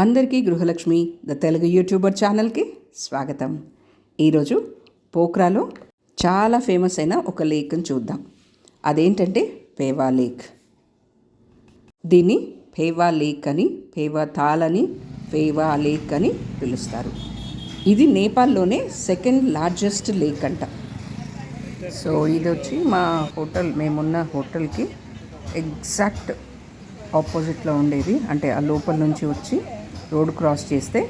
అందరికీ గృహలక్ష్మి the Telugu YouTuber ఛానల్కి స్వాగతం. ఈరోజు పోఖ్రాలో చాలా ఫేమస్ అయిన ఒక లేక్ని చూద్దాం. అదేంటంటే పేవా లేక్. దీన్ని పేవా లేక్ అని పేవా తాల్ అని పేవా లేక్ అని పిలుస్తారు. ఇది నేపాల్లోనే సెకండ్ లార్జెస్ట్ లేక్ అంట. సో ఇది వచ్చి మా హోటల్ మేమున్న హోటల్కి ఎగ్జాక్ట్ ఆపోజిట్లో ఉండేది. అంటే ఆ లోపల నుంచి వచ్చి రోడ్ క్రాస్ చేస్తే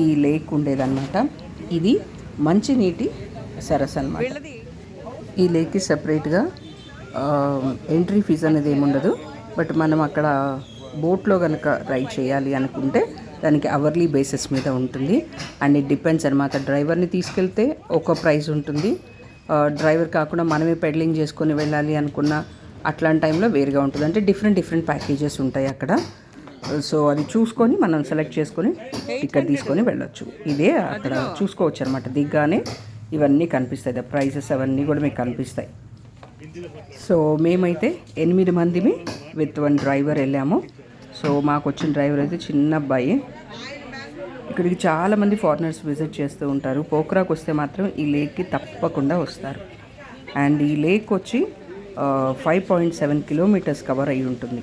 ఈ లేక్ ఉండేదన్నమాట. ఇది మంచినీటి సరస్సు అనమాట ఈ లేక్కి సపరేట్గా ఎంట్రీ ఫీజు అనేది ఏముండదు. బట్ మనం అక్కడ బోట్లో కనుక రైడ్ చేయాలి అనుకుంటే దానికి అవర్లీ బేసిస్ మీద ఉంటుంది. అండ్ ఇట్ డిపెండ్స్ అనమాట డ్రైవర్ని తీసుకెళ్తే ఒక ప్రైస్ ఉంటుంది. డ్రైవర్ కాకుండా మనమే పెడలింగ్ చేసుకొని వెళ్ళాలి అనుకున్న అట్లాంటి టైంలో వేరుగా ఉంటుంది. అంటే డిఫరెంట్ డిఫరెంట్ ప్యాకేజెస్ ఉంటాయి అక్కడ. సో అది చూసుకొని మనం సెలెక్ట్ చేసుకొని టికెట్ తీసుకొని వెళ్ళొచ్చు. ఇదే అక్కడ చూసుకోవచ్చు అనమాట దిగ్గానే ఇవన్నీ కనిపిస్తాయి. ప్రైజెస్ అవన్నీ కూడా మీకు కనిపిస్తాయి. సో మేమైతే ఎనిమిది మందిమి విత్ వన్ డ్రైవర్ వెళ్ళాము. సో మాకు వచ్చిన డ్రైవర్ అయితే చిన్న అబ్బాయి. ఇక్కడికి చాలామంది ఫారినర్స్ విజిట్ చేస్తూ ఉంటారు. పోఖ్రాకు వస్తే మాత్రం ఈ లేక్కి తప్పకుండా వస్తారు. అండ్ ఈ లేక్ వచ్చి five point seven kilometres cover అయి ఉంటుంది.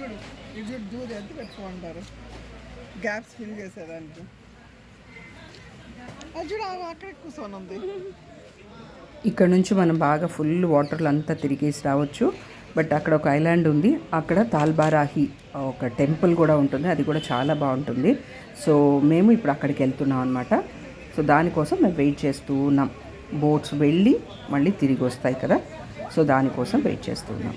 చూడు ఇది దూది ఎంత పెట్టుకుంటారు. గ్యాప్స్ ఫిల్ చేసేదానికి. అది చూడు అక్కడ కూర్చొని ఉంది. ఇక్కడ నుంచి మనం బాగా ఫుల్ వాటర్లు అంతా తిరిగేసి రావచ్చు. బట్ అక్కడ ఒక ఐలాండ్ ఉంది. అక్కడ తాల్బారాహి ఒక టెంపుల్ కూడా ఉంటుంది. అది కూడా చాలా బాగుంటుంది. సో మేము ఇప్పుడు అక్కడికి వెళ్తున్నాం అనమాట సో దానికోసం మేము వెయిట్ చేస్తూ ఉన్నాం. బోట్స్ వెళ్ళి మళ్ళీ తిరిగి వస్తాయి కదా. సో దానికోసం వెయిట్ చేస్తూ ఉన్నాం.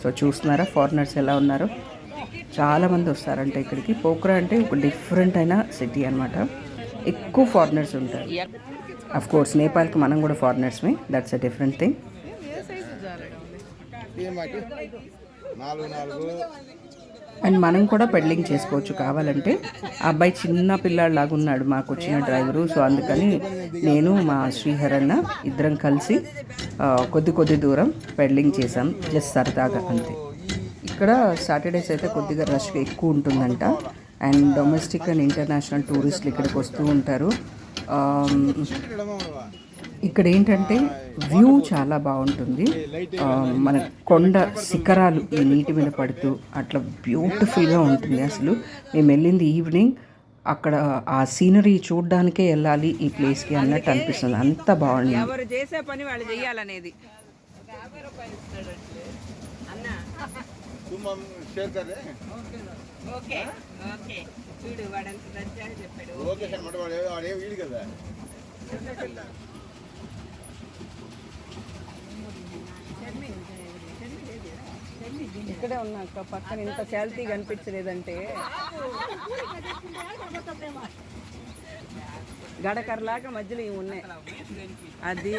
సో చూస్తున్నారా ఫారినర్స్ ఎలా ఉన్నారు చాలామంది వస్తారంటే ఇక్కడికి పోక్రా అంటే ఒక డిఫరెంట్ అయిన సిటీ అనమాట ఎక్కువ ఫారినర్స్ ఉంటారు అఫ్ కోర్స్ నేపాల్కి మనం కూడా ఫారినర్స్మే దట్స్ అ డిఫరెంట్ థింగ్ నాలుగు నాలుగు అండ్ మనం కూడా పెడ్లింగ్ చేసుకోవచ్చు కావాలంటే. ఆ అబ్బాయి చిన్న పిల్లాడిలాగా ఉన్నాడు మాకు వచ్చిన డ్రైవరు. సో అందుకని నేను మా శ్రీహరన్న ఇద్దరం కలిసి కొద్ది కొద్ది దూరం పెడ్లింగ్ చేసాం జస్ట్ సరదాగా అంతే. ఇక్కడ సాటర్డేస్ అయితే కొద్దిగా రష్ ఎక్కువ ఉంటుందంట. అండ్ డొమెస్టిక్ అండ్ ఇంటర్నేషనల్ టూరిస్టులు ఇక్కడికి వస్తూ ఉంటారు. ఇక్కడ ఏంటంటే వ్యూ చాలా బాగుంటుంది. మన కొండ శిఖరాలు ఈ నీటి మీద పడుతూ అట్లా బ్యూటిఫుల్గా ఉంటుంది అసలు. మేము వెళ్ళింది ఈవినింగ్. అక్కడ ఆ సీనరీ చూడడానికే వెళ్ళాలి ఈ ప్లేస్కి అన్నట్టు అనిపిస్తుంది. అంత బాగుంది. ఎవరు చేసే పని వాళ్ళు ఇక్కడే ఉన్నా అక్క పక్కన ఇంత శాలిటీ కనిపించలేదంటే. గడకరలాగా మధ్యలో ఇవి ఉన్నాయి. అది.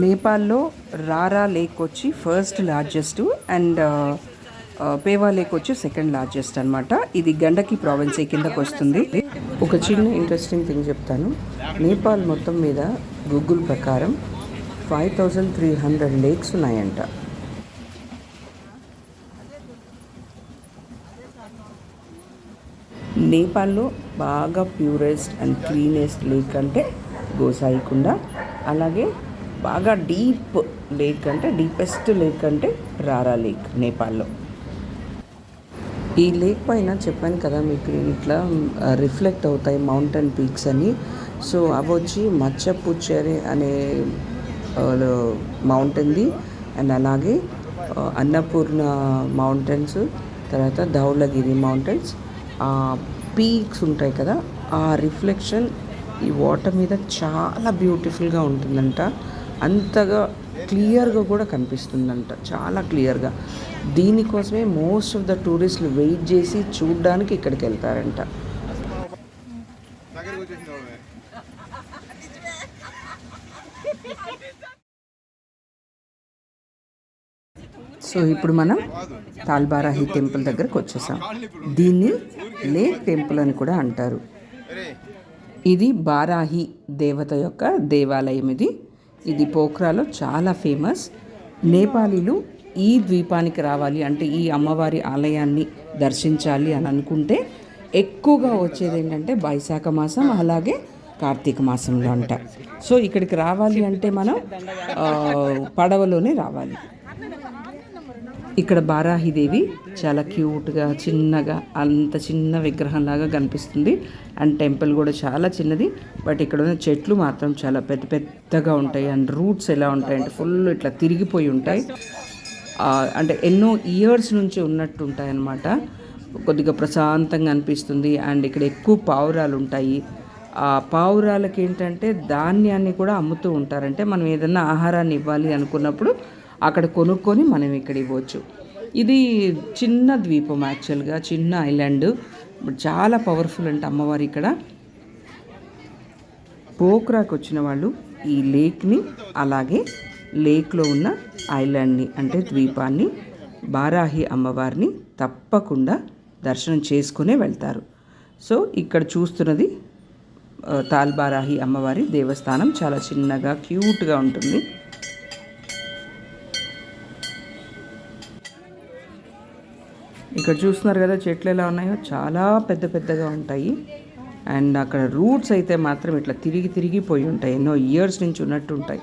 నేపాల్లో రారా లేక్ వచ్చి first largest and Phewa lake వచ్చి సెకండ్ లార్జెస్ట్ అనమాట ఇది గండకి ప్రావిన్సీ కిందకు వస్తుంది ఒక చిన్న ఇంట్రెస్టింగ్ థింగ్ చెప్తాను. నేపాల్ మొత్తం మీద గూగుల్ ప్రకారం five thousand three hundred lakes ఉన్నాయంట. నేపాల్లో బాగా ప్యూరెస్ట్ అండ్ క్లీనెస్ట్ లేక్ అంటే గోసాయికుండ. అలాగే బాగా డీప్ లేక్ అంటే డీపెస్ట్ లేక్ అంటే రారా లేక్ నేపాల్లో. ఈ లేక్ పైన చెప్పాను కదా మీకు ఇట్లా రిఫ్లెక్ట్ అవుతాయి మౌంటైన్ పీక్స్ అని. సో అవి వచ్చి మచ్చపుచ్చేరి అనే మౌంటైన్ది. అండ్ అలాగే అన్నపూర్ణ మౌంటైన్స్ తర్వాత ధౌలగిరి మౌంటైన్స్. ఆ పీక్స్ ఉంటాయి కదా ఆ రిఫ్లెక్షన్ ఈ వాటర్ మీద చాలా బ్యూటిఫుల్గా ఉంటుందంట. అంతగా క్లియర్గా కూడా కనిపిస్తుందంట. చాలా క్లియర్గా. దీనికోసమే మోస్ట్ ఆఫ్ ద టూరిస్టులు వెయిట్ చేసి చూడడానికి ఇక్కడికి వెళ్తారంట. సో ఇప్పుడు మనం తాల్బారాహి టెంపుల్ దగ్గరకు వచ్చేసాం. దీన్ని లేక్ టెంపుల్ అని కూడా అంటారు. ఇది బారాహి దేవత యొక్క దేవాలయం ఇది. ఇది పోఖ్రాలో చాలా ఫేమస్. నేపాలీలు ఈ ద్వీపానికి రావాలి అంటే ఈ అమ్మవారి ఆలయాన్ని దర్శించాలి అని అనుకుంటే ఎక్కువగా వచ్చేది ఏంటంటే వైశాఖ మాసం అలాగే కార్తీక మాసంలో అంట. సో ఇక్కడికి రావాలి అంటే మనం పడవలోనే రావాలి. ఇక్కడ బారాహిదేవి చాలా క్యూట్గా చిన్నగా అంత చిన్న విగ్రహంలాగా కనిపిస్తుంది. అండ్ టెంపుల్ కూడా చాలా చిన్నది. బట్ ఇక్కడ ఉన్న చెట్లు మాత్రం చాలా పెద్ద పెద్దగా ఉంటాయి. అండ్ రూట్స్ ఎలా ఉంటాయంటే ఫుల్ ఇట్లా తిరిగిపోయి ఉంటాయి. అంటే ఎన్నో ఇయర్స్ నుంచి ఉన్నట్టు ఉంటాయి అన్నమాట కొద్దిగా ప్రశాంతంగా అనిపిస్తుంది. అండ్ ఇక్కడ ఎక్కువ పావురాలు ఉంటాయి. ఆ పావురాలకి ఏంటంటే ధాన్యాన్ని కూడా అమ్ముతూ ఉంటారంటే మనం ఏదన్నా ఆహారాన్ని ఇవ్వాలి అనుకున్నప్పుడు అక్కడ కొనుక్కొని మనం ఇక్కడ ఇవ్వచ్చు ఇది చిన్న ద్వీపం యాక్చువల్గా చిన్న ఐలాండ్. చాలా పవర్ఫుల్ అంట అమ్మవారు ఇక్కడ. పోక్రాకు వచ్చిన వాళ్ళు ఈ లేక్ని అలాగే లేక్లో ఉన్న ఐలాండ్ని అంటే ద్వీపాన్ని బారాహి అమ్మవారిని తప్పకుండా దర్శనం చేసుకునే వెళ్తారు. సో ఇక్కడ చూస్తున్నది తాల్బారాహి అమ్మవారి దేవస్థానం. చాలా చిన్నగా క్యూట్గా ఉంటుంది. ఇక్కడ చూస్తున్నారు కదా చెట్లు ఎలా ఉన్నాయో? చాలా పెద్ద పెద్దగా ఉంటాయి. అండ్ అక్కడ రూట్స్ అయితే మాత్రం ఇట్లా తిరిగి తిరిగి పోయి ఉంటాయి. ఎన్నో ఇయర్స్ నుంచి ఉన్నట్టు ఉంటాయి.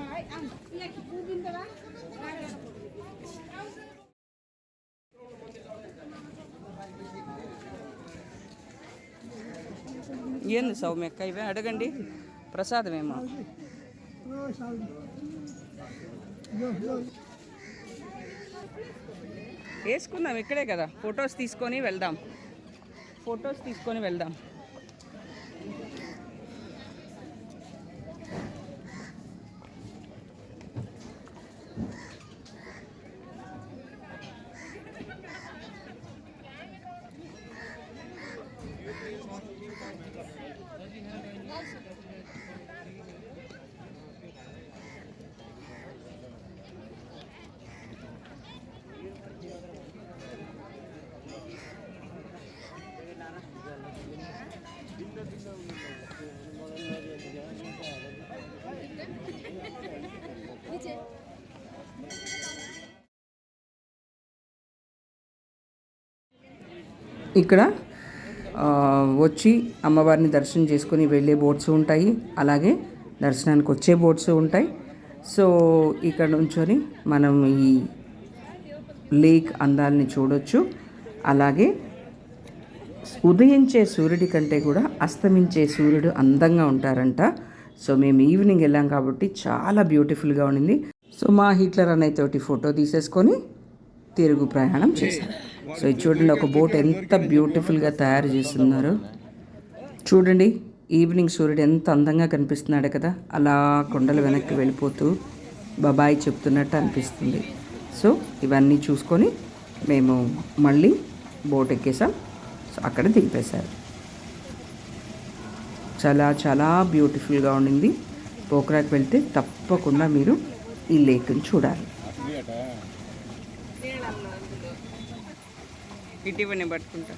ఏంది సౌమ్యక్క ఇవే అడగండి. ప్రసాదమేమో. వేసుకుందాం ఇక్కడే కదా. ఫొటోస్ తీసుకొని వెళ్దాం. ఫొటోస్ తీసుకొని వెళ్దాం. ఇక్కడ వచ్చి అమ్మవారిని దర్శనం చేసుకొని వెళ్ళే బోట్స్ ఉంటాయి. అలాగే దర్శనానికి వచ్చే బోట్స్ ఉంటాయి. సో ఇక్కడ నుంచొని మనం ఈ లేక్ అందాలని చూడొచ్చు. అలాగే ఉదయించే సూర్యుడి కంటే కూడా అస్తమించే సూర్యుడు అందంగా ఉంటారంట. సో మేము ఈవినింగ్ వెళ్ళాం కాబట్టి చాలా బ్యూటిఫుల్గా ఉండింది. సో మా హిట్లర్ అనే తోటి ఫోటో తీసేసుకొని తిరుగు ప్రయాణం చేశాను సో ఇది చూడండి ఒక బోట్ ఎంత బ్యూటిఫుల్గా తయారు చేస్తున్నారు. చూడండి ఈవినింగ్ సూర్యుడు ఎంత అందంగా కనిపిస్తున్నాడు కదా. అలా కొండలు వెనక్కి వెళ్ళిపోతూ బాబాయ్ చెప్తున్నట్టు అనిపిస్తుంది. సో ఇవన్నీ చూసుకొని మేము మళ్ళీ బోట్ ఎక్కేసాం. సో అక్కడ దింపేశారు చాలా చాలా బ్యూటిఫుల్గా ఉండింది. పోక్రాకి వెళ్తే తప్పకుండా మీరు ఈ లేక్ని చూడాలి. ఇటీవనే పట్టుకుంటా